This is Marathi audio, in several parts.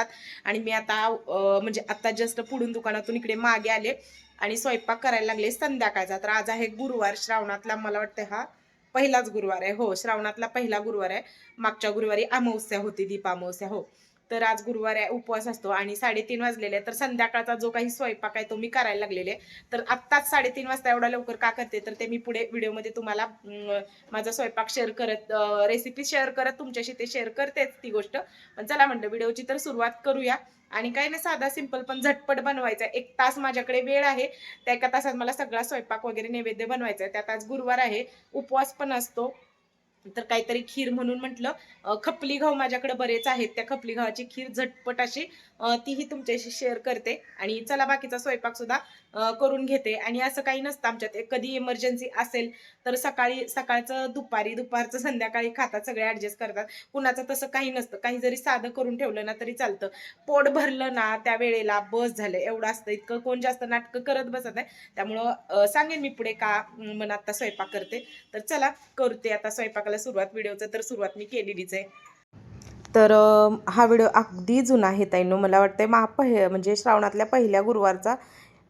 असतात आणि मी आता म्हणजे आता जस्ट पुढून दुकानातून इकडे मागे आले आणि स्वयंपाक करायला लागले संध्याकाळचा. तर आज आहे गुरुवार श्रावणातला मला वाटतं हा पहिलाच गुरुवार आहे. हो श्रावणातला पहिला गुरुवार आहे. मागच्या गुरुवारी अमावस्या होती दीपामावस्या. हो. तर आज गुरुवार आहे उपवास असतो आणि साडेतीन वाजलेले तर संध्याकाळचा जो काही स्वयंपाक आहे तो मी करायला लागलेले तर आत्ताच साडेतीन वाजता एवढा लवकर का करते? तर ते मी पुढे व्हिडिओमध्ये तुम्हाला माझा स्वयंपाक शेअर करत रेसिपी शेअर करत तुमच्याशी ते शेअर करतेच ती गोष्ट. पण चला म्हणलं व्हिडिओची तर सुरुवात करूया. आणि काही नाही साधा सिंपल पण झटपट बनवायचा आहे. एक तास माझ्याकडे वेळ आहे. त्या एका तासात मला सगळा स्वयंपाक वगैरे नैवेद्य बनवायचा आहे. त्यात आज गुरुवार आहे. उपवास पण असतो. तर काहीतरी खीर म्हणून म्हटलं खपली घाव माझ्याकडे बरेच आहेत. त्या खपली घावाची खीर झटपट अशी तीही तुमच्याशी शेअर करते. आणि चला बाकीचा स्वयंपाक सुद्धा करून घेते. आणि असं काही नसतं आमच्यात. कधी इमर्जन्सी असेल तर सकाळी सकाळचं दुपारी दुपारचं संध्याकाळी खातात. सगळे ऍडजस्ट करतात. कुणाचं तसं काही नसतं. काही जरी साधं करून ठेवलं ना तरी चालतं. पोट भरलं ना त्या वेळेला बस झालं. एवढं असतं. इतकं कोण जास्त नाटकं करत बसत आहे त्यामुळं सांगेन मी पुढे का मग मन आता स्वयंपाक करते. तर चला करते आता स्वयंपाकाला सुरुवात. व्हिडिओचं तर सुरुवात मी केलेलीच आहे. तर हा व्हिडिओ अगदी जुना आहे ताईनो. मला वाटतंय मा पहि म्हणजे श्रावणातल्या पहिल्या गुरुवारचा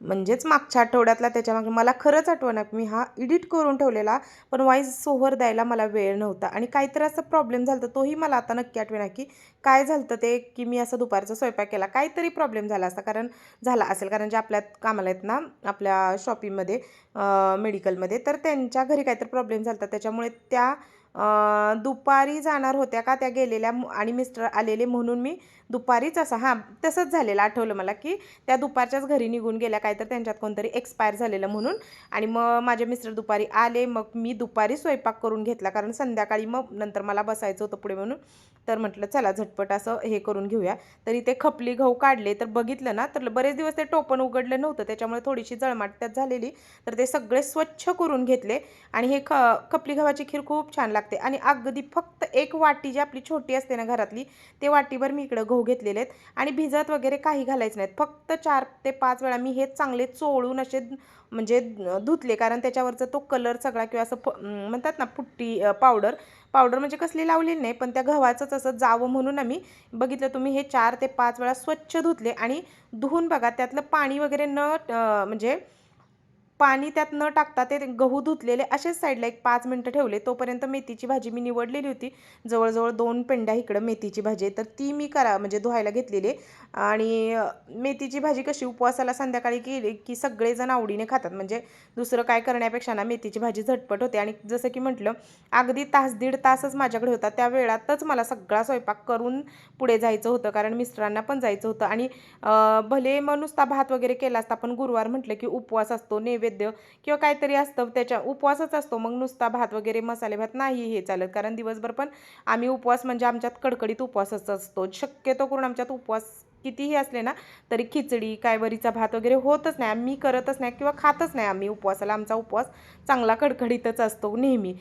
म्हणजेच मागच्या आठवड्यातला त्याच्यामागे मला खरंच आठवण मी हा एडिट करून ठेवलेला पण वाईज सोहर द्यायला मला वेळ नव्हता. आणि काहीतरी असं प्रॉब्लेम झाला तोही मला आता नक्की आठवेना की काय झालं ते की मी असं दुपारचा स्वयंपाक केला काहीतरी प्रॉब्लेम झाला असता. कारण झाला असेल कारण जे आपल्या कामाला आहेत ना आपल्या शॉपिंगमध्ये मेडिकलमध्ये तर त्यांच्या घरी काहीतरी प्रॉब्लेम झाला त्याच्यामुळे त्या दुपारी जाणार होत्या का त्या गेलेल्या आणि मिस्टर आलेले म्हणून मी दुपारीच असं हां तसंच झालेलं आठवलं मला की त्या दुपारच्याच घरी निघून गेल्या काय तर त्यांच्यात कोणतरी एक्सपायर झालेलं म्हणून. आणि मग माझे मिस्टर दुपारी आले मग मी दुपारी स्वयंपाक करून घेतला कारण संध्याकाळी मग नंतर मला बसायचं होतं पुढे म्हणून. तर म्हटलं चला झटपट असं हे करून घेऊया. तरी ते खपली गहू काढले तर बघितलं ना तर बरेच दिवस ते टोपण उघडलं नव्हतं त्याच्यामुळे थोडीशी जळमाट त्यात झालेली. तर ते सगळे स्वच्छ करून घेतले. आणि हे ख खपली गव्हाची खीर खूप छान लागते लागते. आणि अगदी फक्त एक वाटी जी आपली छोटी असते ना घरातली ते वाटीभर मी इकडं गहू घेतलेले आहेत. आणि भिजत वगैरे काही घालायचं नाहीत. फक्त चार ते पाच वेळा मी हे चांगले चोळून असे म्हणजे धुतले. कारण त्याच्यावरचा तो कलर सगळा किंवा असं फ म्हणतात ना पुट्टी पावडर. पावडर म्हणजे कसली लावलेली नाही पण त्या गव्हाचंच असं जावं म्हणून आम्ही बघितलं. तुम्ही हे चार ते पाच वेळा स्वच्छ धुतले आणि धुवून बघा त्यातलं पाणी वगैरे न म्हणजे पाणी त्यात न टाकता ते गहू धुतलेले असेच साईडला एक पाच मिनटं ठेवले. तोपर्यंत मेथीची भाजी मी निवडलेली होती. जवळजवळ दोन पेंड्या इकडं मेथीची भाजी आहे. तर ती मी करा म्हणजे धुवायला घेतलेली आणि मेथीची भाजी कशी उपवासाला संध्याकाळी केली की सगळेजण आवडीने खातात. म्हणजे दुसरं काय करण्यापेक्षा ना मेथीची भाजी झटपट होते. आणि जसं की म्हटलं अगदी तास दीड तासच माझ्याकडे होता. त्या वेळातच मला सगळा स्वयंपाक करून पुढे जायचं होतं. कारण मिस्टरांना पण जायचं होतं. आणि भले मग नुसता भात वगैरे केला असता पण गुरुवार म्हटलं की उपवास असतो नैवेद्य किंवा काहीतरी असतं त्याच्या उपवासच असतो. मग नुसता भात वगैरे मसाले भात नाही हे चालत. कारण दिवसभर पण आम्ही उपवास म्हणजे आमच्यात कडकडीत उपवासच असतो. शक्यतो करून आमच्यात उपवास कितीही असले ना तरी खिचडी काय वरीचा भात वगैरे होतच नाही. आम्ही करतच नाही किंवा खातच नाही आम्ही उपवासाला. आमचा उपवास चांगला कडकडीतच असतो नेहमी.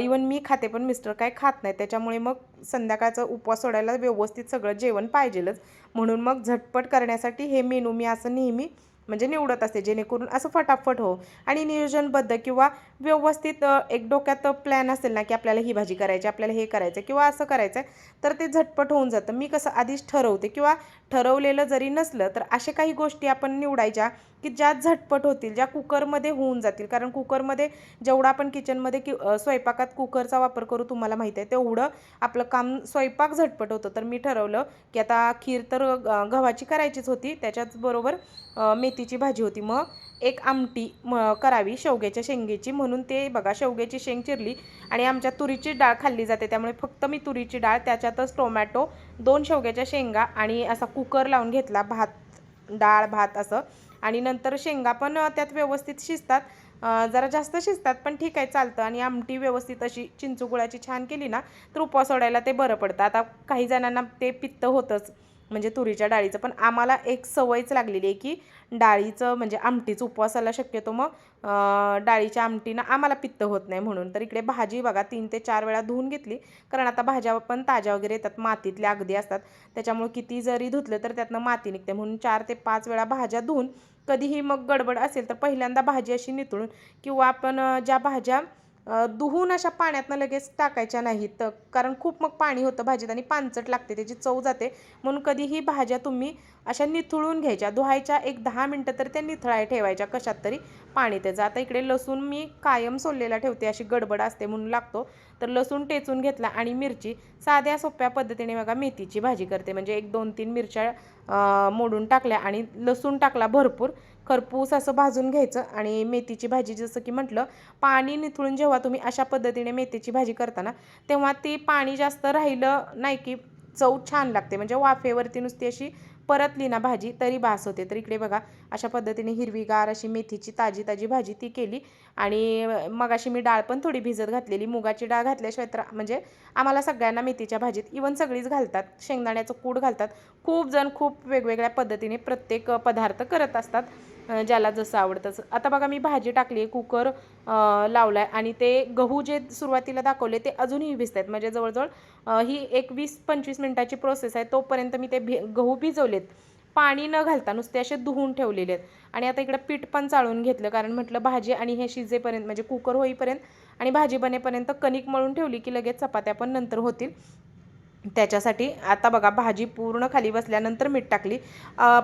इवन मी खाते पण मिस्टर काय खात नाही त्याच्यामुळे मग संध्याकाळचा उपवास सोडायला व्यवस्थित सगळं जेवण पाहिजेलच. म्हणून मग झटपट करण्यासाठी हे मेनू मी असं नेहमी म्हणजे निवडत असते जेणेकरून असं फटाफट हो. आणि नियोजनबद्ध किंवा व्यवस्थित एक डोक्यात प्लॅन असेल ना की आपल्याला ही भाजी करायची आपल्याला हे करायचं किंवा असं करायचं आहे तर ते झटपट होऊन जातं. मी कसं आधीच ठरवते किंवा ठरवलेलं जरी नसलं तर अशा काही गोष्टी आपण निवडायच्या की ज्या झटपट होतील ज्या कुकरमध्ये होऊन जातील. कारण कुकरमध्ये जेवढा आपण किचनमध्ये कि स्वयंपाकात कुकरचा वापर करू तुम्हाला माहीत आहे तेवढं आपलं काम स्वयंपाक झटपट होतं. तर मी ठरवलं की आता खीर तर गव्हाची करायचीच होती त्याच्याचबरोबर मेथीची भाजी होती. मग एक आमटी म करावी शेवग्याच्या शेंगेची म्हणून ते बघा शेवग्याची शेंग चिरली आणि आमच्या तुरीची डाळ खाल्ली जाते. त्यामुळे फक्त मी तुरीची डाळ त्याच्यातच टोमॅटो दोन शेवग्याच्या शेंगा आणि असा कुकर लावून घेतला भात डाळ भात असं. आणि नंतर शेंगा पण त्यात व्यवस्थित शिजतात. जरा जास्त शिजतात पण ठीक आहे चालतं. आणि आमटी व्यवस्थित अशी चिंचुगुळाची छान केली ना तर उपवास सोडायला ते बरं पडतं. आता काही जणांना ते पित्त होतंच म्हणजे तुरीच्या डाळीचं. पण आम्हाला एक सवयच लागलेली आहे की डाळीचं म्हणजे आमटीचं उपवासाला शक्यतो मग डाळीच्या आमटीनं आम्हाला पित्त होत नाही म्हणून. तर इकडे भाजी बघा तीन ते चार वेळा धुवून घेतली. कारण आता भाज्या पण ताज्या वगैरे येतात मातीतल्या अगदी असतात. त्याच्यामुळे किती जरी धुतलं तर त्यातनं माती निघते. म्हणून चार ते पाच वेळा भाज्या धुवून कधीही मग गडबड असेल तर पहिल्यांदा भाजी अशी नितळून किंवा आपण ज्या भाज्या धुवून अशा पाण्यातनं लगेच टाकायच्या नाहीत. कारण खूप मग पाणी होतं भाजीत आणि पानचट लागते त्याची चव जाते. म्हणून कधीही भाज्या तुम्ही अशा निथळून घ्यायच्या. धुवायच्या एक दहा मिनटं तर त्या निथळाय ठेवायच्या. कशात तरी पाणी त्याचं आता इकडे लसूण मी कायम सोललेला ठेवते. अशी गडबड असते म्हणून लागतो. तर लसूण टेचून घेतला आणि मिरची साध्या सोप्या पद्धतीने बघा मेथीची भाजी करते. म्हणजे एक दोन तीन मिरच्या मोडून टाकल्या आणि लसूण टाकला भरपूर. खरपूस असं भाजून घ्यायचं आणि मेथीची भाजी जसं की म्हटलं पाणी निथळून जेव्हा तुम्ही अशा पद्धतीने मेथीची भाजी करताना तेव्हा ती पाणी जास्त राहिलं नाही की चव छान लागते. म्हणजे वाफेवरती नुसती अशी परतली ना भाजी तरी बास होते. तर इकडे बघा अशा पद्धतीने हिरवीगार अशी मेथीची ताजी ताजी भाजी ती केली. आणि मग अशी मी डाळ पण थोडी भिजत घातलेली. मुगाची डाळ घातल्याशिवाय तर म्हणजे आम्हाला सगळ्यांना मेथीच्या भाजीत इवन सगळीच घालतात. शेंगदाण्याचं कूड घालतात. खूप जण खूप वेगवेगळ्या पद्धतीने प्रत्येक पदार्थ करत असतात. ज्याला जसं आवडतं तसं. आता बघा मी भाजी टाकली आहे कुकर लावला आहे आणि ते गहू जे सुरुवातीला दाखवले ते अजूनही भिजत आहेत. म्हणजे जवळजवळ ही एक वीस पंचवीस मिनटाची प्रोसेस आहे. तोपर्यंत मी ते भि गहू भिजवलेत. पाणी न घालता नुसते असे धुवून ठेवलेले आहेत. आणि आता इकडं पीठ पण चाळून घेतलं कारण म्हटलं भाजी आणि हे शिजेपर्यंत म्हणजे कुकर होईपर्यंत आणि भाजी बनेपर्यंत कणिक मळून ठेवली की लगेच चपात्या पण नंतर होतील. त्याच्यासाठी आता बघा भाजी पूर्ण खाली बसल्यानंतर मीठ टाकली.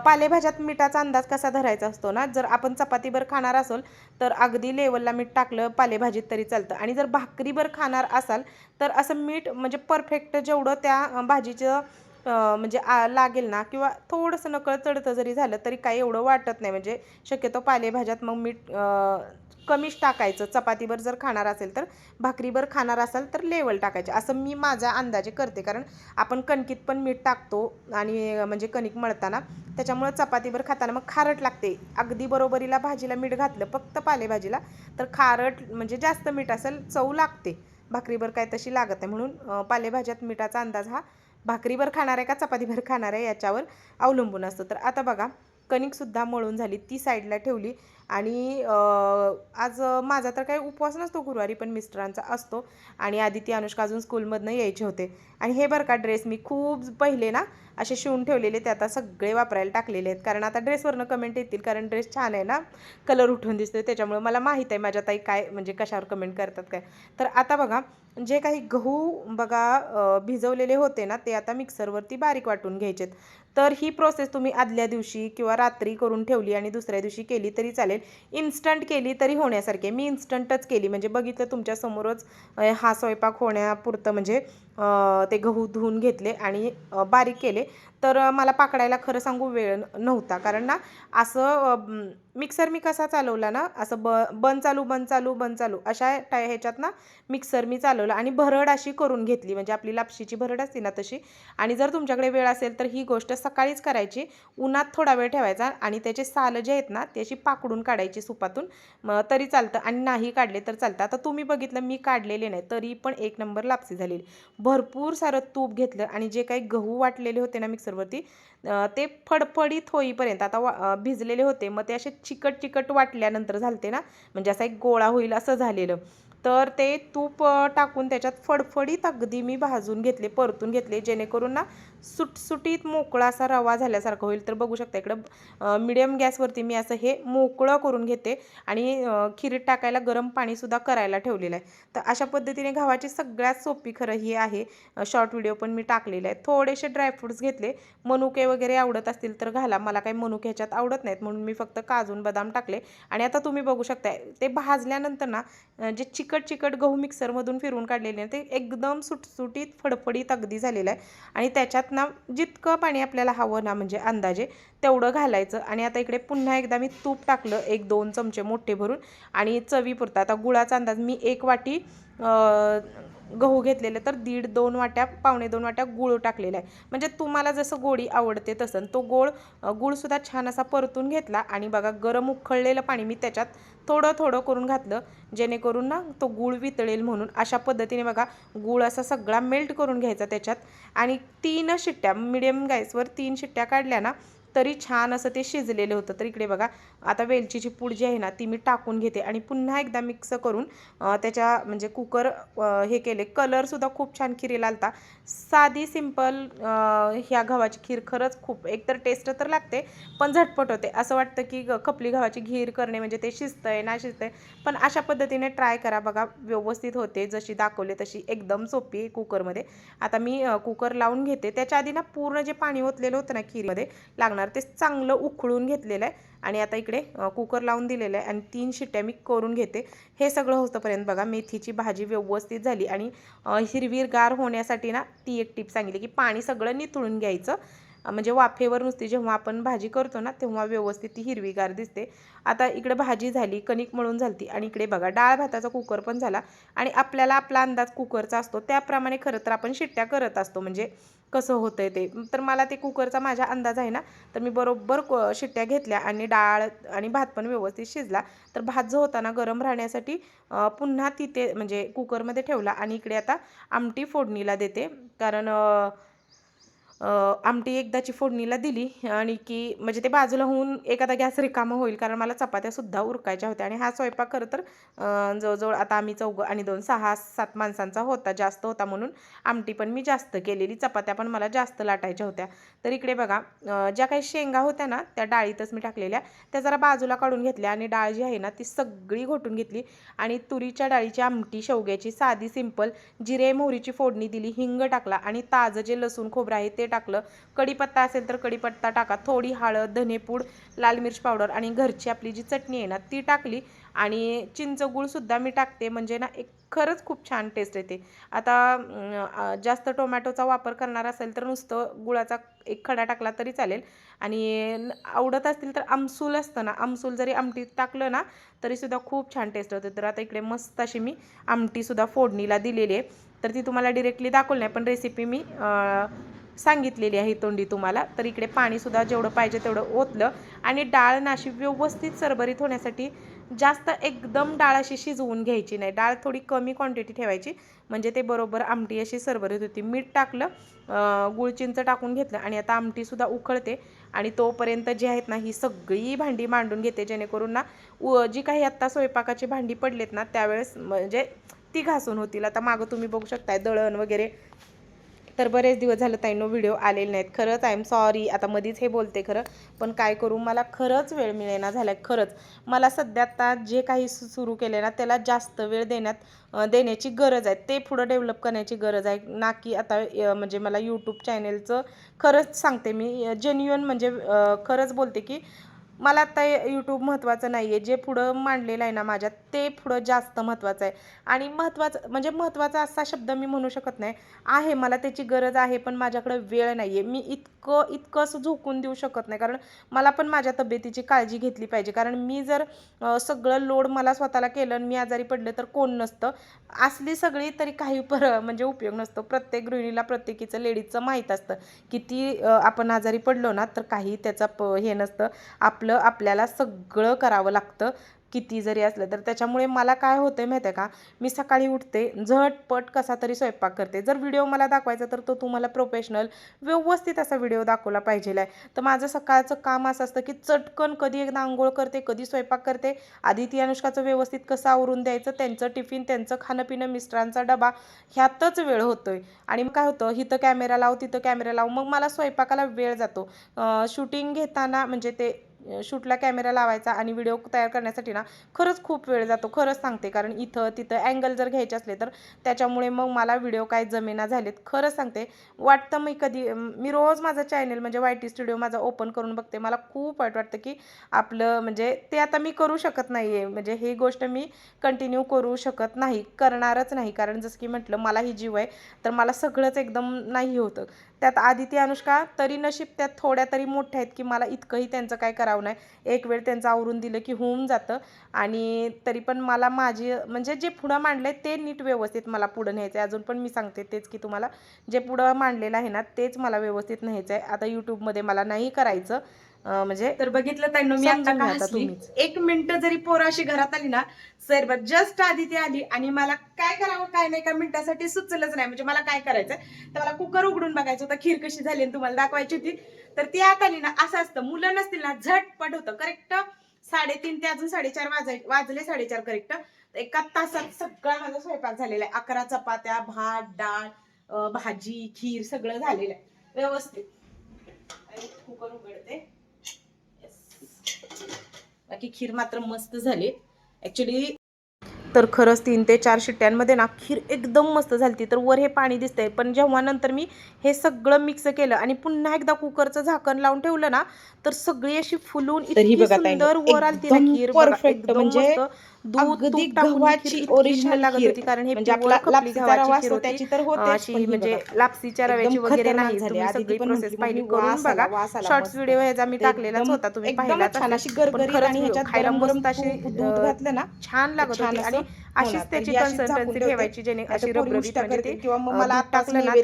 पालेभाज्यात मिठाचा अंदाज कसा धरायचा असतो ना? जर आपण चपातीभर खाणार असेल तर अगदी लेवलला मीठ टाकलं पालेभाजीत तरी चालतं. आणि जर भाकरीभर खाणार असाल तर असं मीठ म्हणजे परफेक्ट जेवढं त्या भाजीचं म्हणजे आ लागेल ना किंवा थोडंसं नकळ चढतं जरी झालं तरी काही एवढं वाटत नाही. म्हणजे शक्यतो पालेभाज्यात मग मीठ कमीच टाकायचं. चपातीभर जर खाणार असेल तर भाकरीभर खाणार असाल तर लेवल टाकायचे. असं मी माझ्या अंदाजे करते. कारण आपण कणकीत पण मीठ टाकतो आणि म्हणजे कणिक मळताना त्याच्यामुळं चपातीभर खाताना मग खारट लागते. अगदी बरोबरीला भाजीला मीठ घातलं फक्त पालेभाजीला तर खारट म्हणजे जास्त मीठ असेल चव लागते. भाकरीभर काय तशी लागत नाही. म्हणून पालेभाज्यात मिठाचा अंदाज हा भाकरीभर खाणार आहे का चपातीभर खाणार आहे याच्यावर अवलंबून असतो. तर आता बघा कणिकसुद्धा मळून झाली. ती साईडला ठेवली. आणि आज माझा तर काही उपवास नसतो गुरुवारी पण मिस्टरांचा असतो. आणि आदिती अनुष्का अजून स्कूलमधनं यायचे होते. आणि हे बरं का ड्रेस मी खूप पहिले ना असे शिवून ठेवलेले ते आता सगळे वापरायला टाकलेले आहेत. कारण आता ड्रेसवरनं कमेंट येतील कारण ड्रेस छान आहे ना कलर उठून दिसतोय त्याच्यामुळे मला माहीत आहे माझ्या ताई काय म्हणजे कशावर कमेंट करतात काय. तर आता बघा जे काही गहू बघा भिजवलेले होते ना ते आता मिक्सरवरती बारीक वाटून घ्यायचेत. तर ही प्रोसेस तुम्ही आदल्या दिवशी किंवा रात्री करून ठेवली आणि दुसऱ्या दिवशी केली तरी चालेल. इन्स्टंट केली तरी होण्यासारखी मी इन्स्टंटच केली. म्हणजे बघितलं तुमच्यासमोरच हा स्वयंपाक होण्यापुरतं म्हणजे ते गहू धुवून घेतले आणि बारीक केले. तर मला पाकडायला खरं सांगू वेळ नव्हता. कारण ना असं मिक्सर मी कसा चालवला ना असं ब बंद चालू बंद चालू बंद चालू अशा टाय ह्याच्यात ना मिक्सर मी चालवला आणि भरड अशी करून घेतली. म्हणजे आपली लापशीची भरड असते ना तशी. आणि जर तुमच्याकडे वेळ असेल तर ही गोष्ट सकाळीच करायची. उन्हात थोडा वेळ ठेवायचा आणि त्याचे साल जे आहेत ना ते अशी पाकडून काढायची सुपातून. मग तरी चालतं आणि नाही काढले तर चालतं. आता तुम्ही बघितलं मी काढलेले नाही तरी पण एक नंबर लापसी झालेली. भरपूर सारं तूप घेतलं आणि जे काही गहू वाटलेले होते ना मिक्सरवरती ते फडफडीत होईपर्यंत आता वा भिजलेले होते मग ते असे चिकट चिकट वाटल्यानंतर झालते ना म्हणजे असा एक गोळा होईल असं झालेलं. तर ते तूप टाकून त्याच्यात फडफडीत अगदी मी भाजून घेतले परतून घेतले जेणेकरून ना सुटसुटीत मोकळा असा रवा झाल्यासारखं होईल. तर बघू शकता इकडं मिडियम गॅसवरती मी असं हे मोकळं करून घेते आणि अं, खिरीत टाकायला गरम पाणीसुद्धा करायला ठेवलेलं आहे. तर अशा पद्धतीने गव्हाची सगळ्यात सोपी खरं ही आहे. शॉर्ट व्हिडिओ पण मी टाकलेले आहे. थोडेसे ड्रायफ्रुट्स घेतले. मनुके वगैरे आवडत असतील तर घाला. मला काही मनुके ह्याच्यात आवडत नाहीत म्हणून मी फक्त काजून बदाम टाकले. आणि आता तुम्ही बघू शकता ते भाजल्यानंतर ना जे चिक चिकट चिकट गहू मिक्सरमधून फिरवून काढलेले आहे. ते एकदम सुटसुटीत फडफडीत अगदी झालेलं आहे. आणि त्याच्यात ना जितकं पाणी आपल्याला हवं ना म्हणजे अंदाजे तेवढं घालायचं. आणि आता इकडे पुन्हा एकदा मी तूप टाकलं एक दोन चमचे मोठे भरून. आणि चवीपुरता आता गुळाचा अंदाज मी एक वाटी गहू घेतलेले तर दीड दोन वाट्या पावणे दोन वाट्या गुळ टाकलेला आहे. म्हणजे तुम्हाला जसं गोडी आवडते तसं. तो गोळ गूळसुद्धा गुळसुद्धा छान असा परतून घेतला आणि बघा गरम उखळलेलं पाणी मी त्याच्यात थोडं थोडं करून घातलं. जेणेकरून ना तो गूळ वितळेल म्हणून. अशा पद्धतीने बघा गूळ असा सगळा मेल्ट करून घ्यायचा त्याच्यात. आणि तीन शिट्ट्या मिडियम गॅसवर तीन शिट्ट्या काढल्या ना तरी छान असं ते शिजलेलं होतं. तर इकडे बघा आता वेलचीची पूड जी आहे ना ती मी टाकून घेते आणि पुन्हा एकदा मिक्स करून त्याच्या म्हणजे कुकर हे केले. कलरसुद्धा खूप छान खिरीला आलता. साधी सिंपल ह्या गव्हाची खीर खरंच खूप एकतर टेस्ट तर लागते पण झटपट होते. असं वाटतं की ग- खपली गव्हाची खीर करणे म्हणजे ते शिजतंय ना शिजतंय. पण अशा पद्धतीने ट्राय करा. बघा व्यवस्थित होते जशी दाखवले तशी एकदम सोपी आहे कुकरमध्ये. आता मी कुकर लावून घेते. त्याच्या आधी ना पूर्ण जे पाणी ओतलेलं होतं ना खीरमध्ये लागणार ते चांगलं उकळून घेतलेलं आहे. आणि आता इकडे कुकर लावून दिलेलं आहे आणि तीन शिट्ट्या मी करून घेते. हे सगळं होतंपर्यंत बघा मेथीची भाजी व्यवस्थित झाली. आणि अ, हिरवीगार होण्यासाठी ना ती एक टीप सांगितली की पाणी सगळं निथळून घ्यायचं. म्हणजे वाफेवर नुसती जेव्हा आपण भाजी करतो ना तेव्हा व्यवस्थित ती हिरवीगार दिसते. आता इकडे भाजी झाली कणिक मळून झाली आणि इकडे बघा डाळ भाताचा कुकर पण झाला आणि आपल्याला आपला अंदाज कुकरचा असतो. त्याप्रमाणे खरं तर आपण शिट्ट्या करत असतो. म्हणजे कसं होतंय ते. तर मला ते कुकरचा माझा अंदाज आहे ना तर मी बरोबर क- शिट्ट्या घेतल्या आणि डाळ आणि भात पण व्यवस्थित शिजला. तर भात जो होता ना गरम राहण्यासाठी पुन्हा तिथे म्हणजे कुकरमध्ये ठेवला आणि इकडे आता आमटी फोडणीला देते. कारण आमटी एकदाची फोडणीला दिली आणि की म्हणजे ते बाजूला होऊन एखादा गॅस रिकामा होईल कारण मला चपात्यासुद्धा उरकायच्या होत्या. आणि हा स्वयंपाक खरं तर जवळजवळ आता आम्ही चौघं आणि दोन सहा सात माणसांचा होता जास्त होता म्हणून आमटी पण मी जास्त केलेली. चपात्या पण मला जास्त लाटायच्या होत्या. तर इकडे बघा ज्या काही शेंगा होत्या ना त्या डाळीतच मी टाकलेल्या. त्या जरा बाजूला काढून घेतल्या आणि डाळ जी आहे ना ती सगळी घोटून घेतली. आणि तुरीच्या डाळीची आमटी शेवग्याची साधी सिंपल जिरे मोहरीची फोडणी दिली हिंग टाकला आणि ताजं जे लसूण खोबरं आहे ते टाकलं. कढीपत्ता असेल तर कढीपत्ता टाका. थोडी हळद धनेपूड लाल मिरच पावडर आणि घरची आपली जी चटणी आहे ना ती टाकली. आणि चिंचगूळसुद्धा मी टाकते. म्हणजे ना एक खरंच खूप छान टेस्ट येते. आता जास्त टोमॅटोचा वापर करणार असेल तर नुसतं गुळाचा एक खडा टाकला तरी चालेल. आणि आवडत असतील तर आमसूल असतं ना आमसूल जरी आमटीत टाकलं ना तरीसुद्धा खूप छान टेस्ट होते. तर आता इकडे मस्त अशी मी आमटीसुद्धा फोडणीला दिलेली आहे. तर ती तुम्हाला डिरेक्टली दाखवली नाही पण रेसिपी मी सांगितलेली आहे तोंडी तुम्हाला. तर इकडे पाणीसुद्धा जेवढं पाहिजे तेवढं ओतलं. आणि डाळ नाशी व्यवस्थित सरभरीत होण्यासाठी जास्त एकदम डाळ अशी शिजवून घ्यायची नाही. डाळ थोडी कमी क्वांटिटी ठेवायची. म्हणजे ते बरोबर आमटी अशी सरभरीत होती. मीठ टाकलं अं, गुळ चिंच टाकून घेतलं आणि आता आमटीसुद्धा उकळते. आणि तोपर्यंत जी आहेत ना ही सगळी भांडी मांडून घेते. जेणेकरून ना उ जी काही आत्ता स्वयंपाकाची भांडी पडलेत ना त्यावेळेस म्हणजे ती घासून होतील. आता मागं तुम्ही बघू शकताय दळण वगैरे तर बरेच दिवस झालं ताईनो व्हिडिओ आलेले नाहीत. खरंच आय एम सॉरी आता मधीच हे बोलते खरं. पण काय करू मला खरंच वेळ मिळेना झाला खरंच. मला सध्या आता जे काही सु सुरू केले ना त्याला जास्त वेळ देण्यात देण्याची गरज आहे. ते पुढं डेव्हलप करण्याची गरज आहे. ना की आता म्हणजे मला यूट्यूब चॅनेलचं खरंच सांगते मी. जेन्युअन म्हणजे खरंच बोलते की मला आता यूट्यूब महत्त्वाचं नाही आहे जे पुढं मांडलेलं आहे ना माझ्यात ते पुढं जास्त महत्त्वाचं आहे. आणि महत्त्वाचं म्हणजे महत्त्वाचा असा शब्द मी म्हणू शकत नाही. आहे मला त्याची गरज आहे पण माझ्याकडं वेळ नाही आहे मी इतकं इतकं असं झोकून देऊ शकत नाही. कारण मला पण माझ्या तब्येतीची काळजी घेतली पाहिजे. कारण मी जर सगळं लोड मला स्वतःला केलं आणि मी आजारी पडले तर कोण नसतं? असली सगळी तरी काही पर म्हणजे उपयोग नसतो. प्रत्येक गृहिणीला प्रत्येकीचं लेडीजचं माहीत असतं. किती आपण आजारी पडलो ना तर काही त्याचा प हे नसतं. आपलं आपल्याला सगळं करावं लागतं किती जरी असलं तर. त्याच्यामुळे मला काय होतं आहे माहिती आहे का? मी सकाळी उठते झटपट कसा तरी स्वयंपाक करते. जर व्हिडिओ मला दाखवायचा तर तो तुम्हाला प्रोफेशनल व्यवस्थित असा व्हिडिओ दाखवला पाहिजे आहे तर माझं सकाळचं काम असं असतं की चटकन कधी एकदा आंघोळ करते कधी स्वयंपाक करते. आदिती अनुष्काचं व्यवस्थित कसं आवरून द्यायचं त्यांचं टिफिन त्यांचं खाणं पिणं मिस्टरांचा डबा ह्यातच वेळ होतोय. आणि मग काय होतं? इथं कॅमेरा लाव तिथं कॅमेरा लाव. मग मला स्वयंपाकाला वेळ जातो. शूटिंग घेताना म्हणजे ते शूटला कॅमेरा लावायचा आणि व्हिडिओ तयार करण्यासाठी ना खरंच खूप वेळ जातो खरंच सांगते. कारण इथं तिथं अँगल जर घ्यायचे असले तर त्याच्यामुळे मग मला व्हिडिओ काय जमेना झालेत खरंच सांगते. वाटतं मी कधी मी रोज माझं चॅनल म्हणजे वाय टी स्टुडिओ माझा ओपन करून बघते. मला खूप वाईट वाटतं की आपलं म्हणजे ते आता मी करू शकत नाही आहे म्हणजे ही गोष्ट मी कंटिन्यू करू शकत नाही करणारच नाही. कारण जसं की म्हटलं मला ही जीव आहे तर मला सगळंच एकदम नाही होतं. त्यात आदिती अनुष्का तरी नशीब त्यात थोड्या तरी मोठ्या आहेत की मला इतकंही त्यांचं काय करावं नाही. एक वेळ त्यांचं आवरून दिलं की होऊन जातं. आणि तरी पण मला माझी म्हणजे जे पुढं मांडलं आहे ते नीट व्यवस्थित मला पुढं न्यायचं आहे अजून पण मी सांगते तेच की तुम्हाला जे पुढं मांडलेलं आहे ना तेच मला व्यवस्थित न्यायचं आहे आता यूट्यूबमध्ये मला नाही करायचं. म्हणजे तर बघितलं ताईंनो मी आता का हसली. एक मिनिट जरी पोराशी घरात आली ना सर जस्ट आधी ती आली आणि मला काय करावं काय नाही का मिनिटासाठी सुचलंच नाही. म्हणजे मला काय करायचं तर मला कुकर उघडून बघायचं होतं खीर कशी झाली आणि तुम्हाला दाखवायची होती. तर ती आत आली ना असं असतं. मुलं नसतील ना झटपट होतं. करेक्ट साडेतीन ते अजून साडेचार वाजाय वाजले साडेचार करेक्ट एका तासात सगळा माझा स्वयंपाक झालेला आहे. अकरा चपात्या भात डाळ भाजी खीर सगळं झालेलं आहे. व्यवस्थित. कुकर उघडते. बाकी खीर मात्र मस्त झाली. ऍक्च्युली तर खरंच तीन ते चार शिट्ट्यांमध्ये ना खीर एकदम मस्त झाली तर वर हे पाणी दिसतंय. पण जेव्हा नंतर मी हे सगळं मिक्स केलं आणि पुन्हा एकदा कुकरचं झाकण लावून ठेवलं ना तर सगळी अशी फुलून इतकी सुंदर वर आलती ना खीर. एकदम म्हणजे अगदी गव्हाची छान लागत. होती कारण हे म्हणजे. त्याची तर म्हणजे. लापसीच्या रव्याची वगैरे नाही झाली. सगळी प्रोसेस पाहिली करून बघा शॉर्ट्स. व्हिडिओ ह्याचा मी टाकलेलाच एकदम- होता तुम्ही पाहिलाच छान. अशी गरगरीत आणि ह्याच्यात खायला मस्त अशी दूध घातलं ना छान लागत होती आणि अशीच त्याची ही अशीच झाकून कन्सिस्टन्सी. ठेवायची जेणे अशी रबरबीत म्हणजे ती किंवा मग मला टाकलं ना तर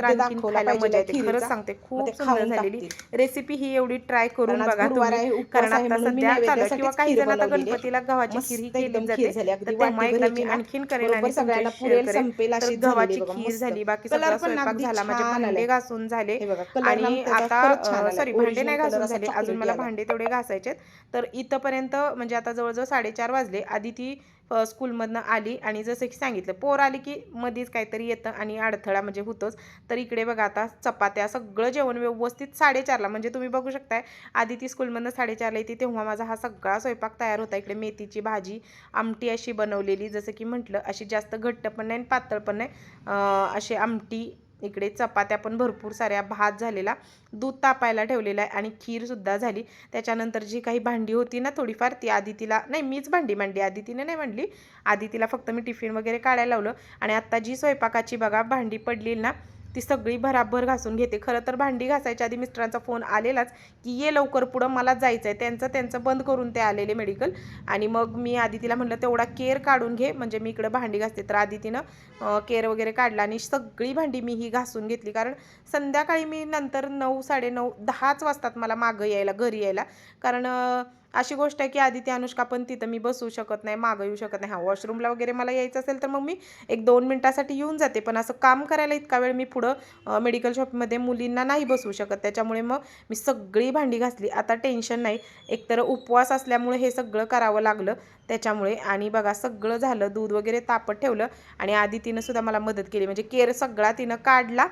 खायला मजा येते खीरचा. सांगते खूप सुंदर झालेली. रेसिपी ही एवढी ट्राय करून बघा तुम्ही कारण आता सध्या किंवा काही जण आता. गणपतीला गव्हाची खीर ही केली खीर झाली अगदी वाटीभर मी आणखीन करेन बरोबर आणि सगळ्यांना तुमच्याशी पुरेल. संपेल झालेली गव्हाची खीर. झाली बाकी सगळा स्वयंपाक झाला माझे भांडे. घासून झाले आणि आता. सॉरी भांडे नाही घासून झाले अजून मला. भांडे तेवढे घासायचे तर इथंपर्यंत म्हणजे आता जवळजवळ साडेचार वाजले आधी ती स्कूलमधनं आली आणि जसं की सांगितलं पोर आली की मध्येच काहीतरी येतं आणि अडथळा म्हणजे होतोच. तर इकडे बघा आता चपात्या सगळं जेवण व्यवस्थित साडेचारला म्हणजे तुम्ही बघू शकताय आधी ती स्कूलमधनं साडेचारला येते तेव्हा माझा हा सगळा स्वयंपाक तयार होता. इकडे मेथीची भाजी आमटी अशी बनवलेली जसं की म्हटलं अशी जास्त घट्ट पण नाही आणि पातळ पण नाही. अशी आमटी इकडे चपात्या पण भरपूर साऱ्या भात झालेला दूध तापायला ठेवलेला आहे आणि खीरसुद्धा झाली. त्याच्यानंतर जी काही भांडी होती ना थोडीफार ती आधी तिला नाही मीच भांडी मांडली आधी नाही मांडली. आधी तिला फक्त मी टिफिन वगैरे काढायला लावलं आणि आत्ता जी स्वयंपाकाची बघा भांडी पडली ना ती सगळी भराभर घासून घेते. खरं तर भांडी घासायच्या आधी मिस्टरांचा फोन आलेलाच की ये लवकर पुढं मला जायचं आहे त्यांचं त्यांचं बंद करून ते आलेले मेडिकल. आणि मग मी आधी तिला म्हटलं तेवढा केअर काढून घे. म्हणजे मी इकडं भांडी घासते. तर आधी तिनं केअर वगैरे काढला आणि सगळी भांडी मी ही घासून घेतली. कारण संध्याकाळी मी नंतर नऊ साडेनऊ दहाच वाजतात मला मागं यायला घरी यायला. कारण अशी गोष्ट आहे की आधी ती अनुष्का पण तिथं मी बसू शकत नाही मागं येऊ शकत नाही. हा वॉशरूमला वगैरे मला यायचं असेल तर मग मी एक दोन मिनटासाठी येऊन जाते. पण असं काम करायला इतका वेळ मी पुढं मेडिकल शॉपमध्ये मुलींना नाही बसवू शकत. त्याच्यामुळे मग मी सगळी भांडी घासली. आता टेन्शन नाही. एकतर उपवास असल्यामुळे हे सगळं करावं लागलं. त्याच्यामुळे आणि बघा सगळं झालं. दूध वगैरे तापत ठेवलं आणि आधी तिनं सुद्धा मला मदत केली. म्हणजे केअर सगळा तिनं काढला.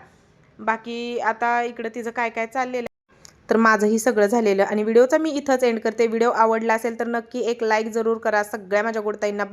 बाकी आता इकडं तिचं काय काय चाललेलं आहे. तर माझंही सगळं झालेलं. आणि व्हिडिओचा मी इथंच एंड करते. व्हिडिओ आवडला असेल तर नक्की एक लाईक जरूर करा. सगळ्या माझ्या गोडताईंना